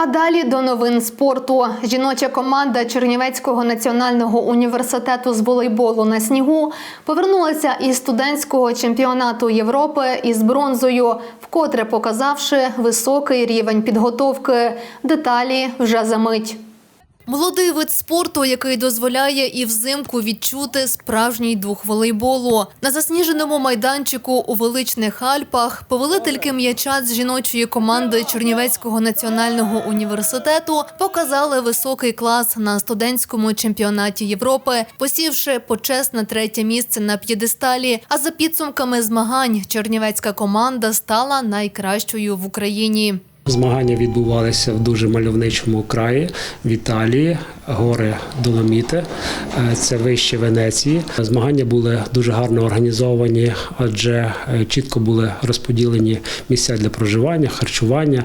А далі до новин спорту. Жіноча команда Чернівецького національного університету з волейболу на снігу повернулася із студентського чемпіонату Європи із бронзою, вкотре показавши високий рівень підготовки. Деталі вже за мить. Молодий вид спорту, який дозволяє і взимку відчути справжній дух волейболу. На засніженому майданчику у величних Альпах повелительки м'яча з жіночої команди Чернівецького національного університету показали високий клас на студентському чемпіонаті Європи, посівши почесне третє місце на п'єдесталі. А за підсумками змагань чернівецька команда стала найкращою в Україні. Змагання відбувалися в дуже мальовничому краї в Італії, гори Доломіти, Е, це вище Венеції. Змагання були дуже гарно організовані, адже е, чітко були розподілені місця для проживання, харчування,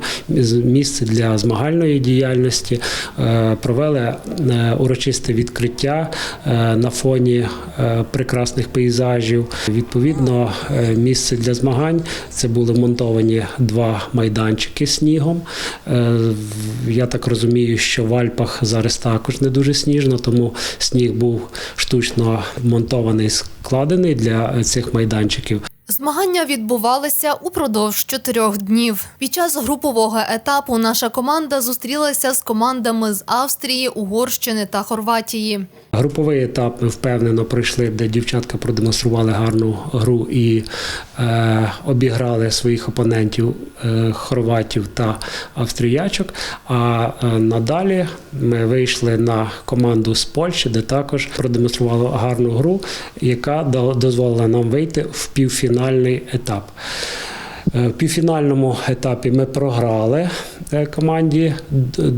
місце для змагальної діяльності. Е, Провели урочисте відкриття на фоні прекрасних пейзажів. Відповідно, місце для змагань це були монтовані два майданчики снігом. Е, Я так розумію, що в Альпах зараз також не дуже сніжно, тому сніг був штучно монтований, складений для цих майданчиків. Змагання відбувалися упродовж чотирьох днів. Під час групового етапу наша команда зустрілася з командами з Австрії, Угорщини та Хорватії. Груповий етап ми впевнено пройшли, де дівчатка продемонстрували гарну гру і е, обіграли своїх опонентів е, хорватів та австріячок. А е, надалі ми вийшли на команду з Польщі, де також продемонстрували гарну гру, яка до- дозволила нам вийти в півфінальний етап. Е, В півфінальному етапі ми програли е, команді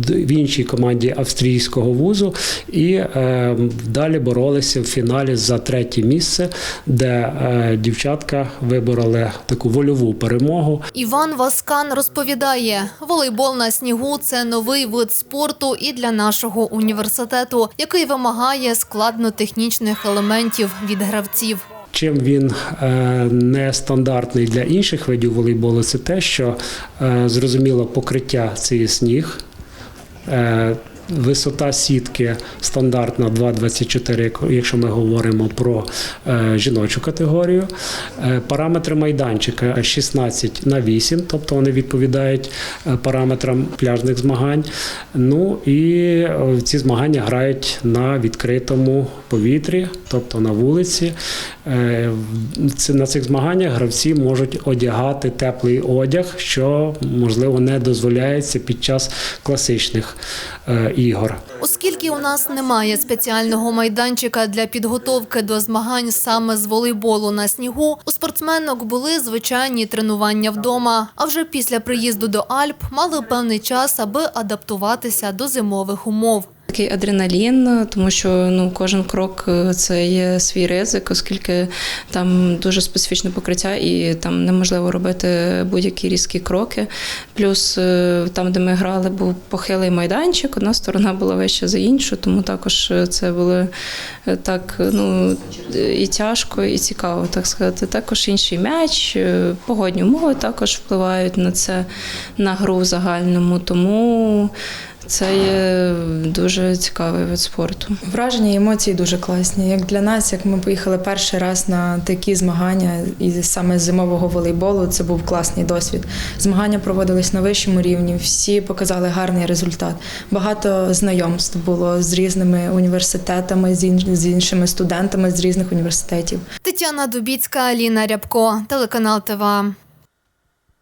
в іншій команді австрійського вузу і е, далі боролися в фіналі за третє місце, де дівчатка вибороли таку вольову перемогу. Іван Васкан розповідає, волейбол на снігу це новий вид спорту і для нашого університету, який вимагає складно-технічних елементів від гравців. Чим він е, не стандартний для інших видів волейболу, це те, що е, зрозуміло покриття це є сніг. Висота сітки стандартна 2,24, як- якщо ми говоримо про е, жіночу категорію. Е, параметри майданчика 16 на 8, тобто вони відповідають е, параметрам пляжних змагань. Ну і ці змагання грають на відкритому повітрі, тобто на вулиці. На цих змаганнях гравці можуть одягати теплий одяг, що можливо не дозволяється під час класичних ігор. Оскільки у нас немає спеціального майданчика для підготовки до змагань саме з волейболу на снігу, у спортсменок були звичайні тренування вдома. А вже після приїзду до Альп мали певний час, аби адаптуватися до зимових умов. Такий адреналін, тому що ну кожен крок е, це є свій ризик, оскільки там дуже специфічне покриття, і там неможливо робити будь-які різкі кроки. Плюс е, там, де ми грали, був похилий майданчик, одна сторона була вища за іншу, тому також е, це було так ну і тяжко, і цікаво, так сказати. Також інший м'яч, погодні умови також впливають на це на гру в загальному. Тому це є дуже цікавий вид спорту. Враження і емоції дуже класні. Як для нас, як ми поїхали перший раз на такі змагання, і саме з зимового волейболу, це був класний досвід. Змагання проводились на вищому рівні, всі показали гарний результат. Багато знайомств було з різними університетами, з іншими студентами з різних університетів. Тетяна Дубіцька, Аліна Рябко, телеканал ТВА.